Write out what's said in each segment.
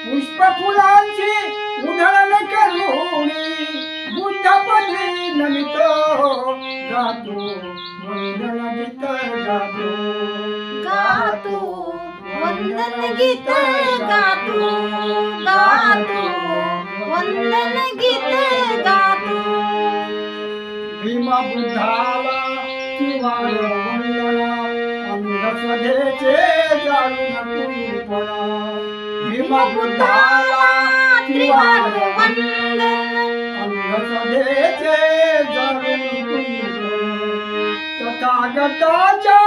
पुष्प फुलांची उधळण करुणी बुद्धपदी नमित गातो वंदन गीत गातो. गातो वंदन गीत गातो गातो वंदन गीत गातो. भीमा बुद्धाला किंवार वंदना अंधश्रद्धेचे जाळून कुंपणा भीमा बुद्धाला त्रिवार वंदन तथागताच्या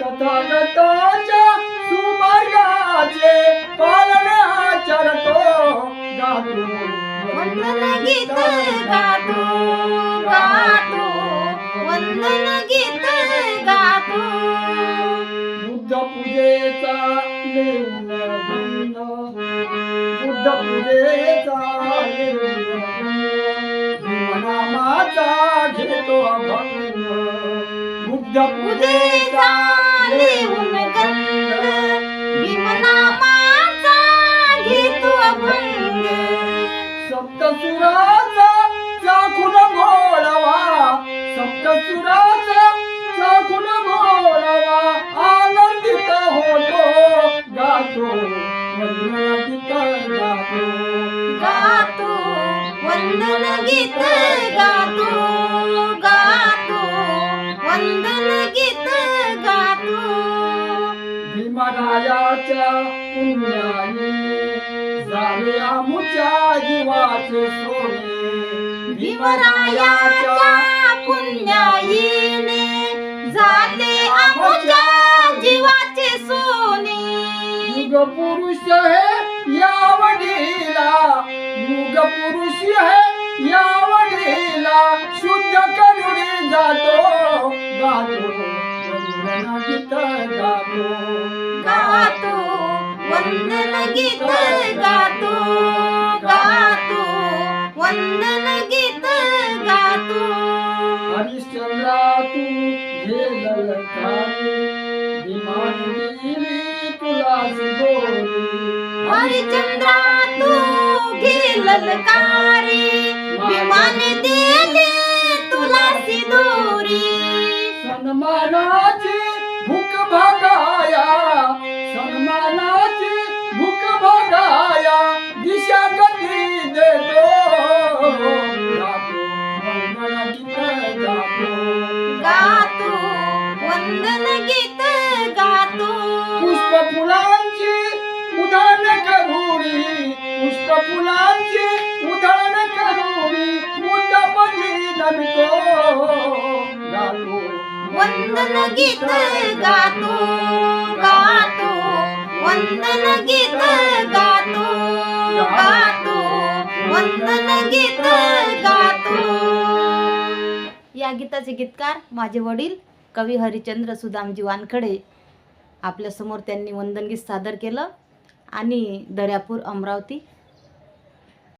तथागताच्या सुमार्गाचे पालन आचरतो गातो वंदन गीत गातो गातो वंदन गीत बुद्ध पूजेचा लेऊन घेतो बुद्ध पूजेचा सप्तसुराचा चाखून घोळवा वंदन गीत गातो गातो वंदन गीत गातो भीमरायाच्या पुण्याने झाले आमुच्या जीवाचे सोने भीमरायाच्या पुण्याईने झाले आमच्या जीवाचे सोने युग पुरुष है या वडीला युग पुरुष है या वडीला शुद्ध करुणी जातो. गातो वंदना गीत गातो. गातो वंदन गीत गातो. गातो वंदन गीत गातो. हरिश्चंद्रा तू घे ललकारी तुला गोरी हरिचंद्रा तू घे ललकारी वंदन गीत गातो. पुष्प फुलांची उधळण करुणी पुष्प फुलांची उधळण करुणी मुद्दापदी नमितो गातो. वंदन गीत गातो गातो. वंदन गीत गातो गातो. वंदन गीत गातो. या गीताचे गीतकार माझे वडील कवी हरिचंद्र सुदामजी वानखडे आपल्यासमोर त्यांनी वंदनगीत सादर केलं. आणि दर्यापूर अमरावती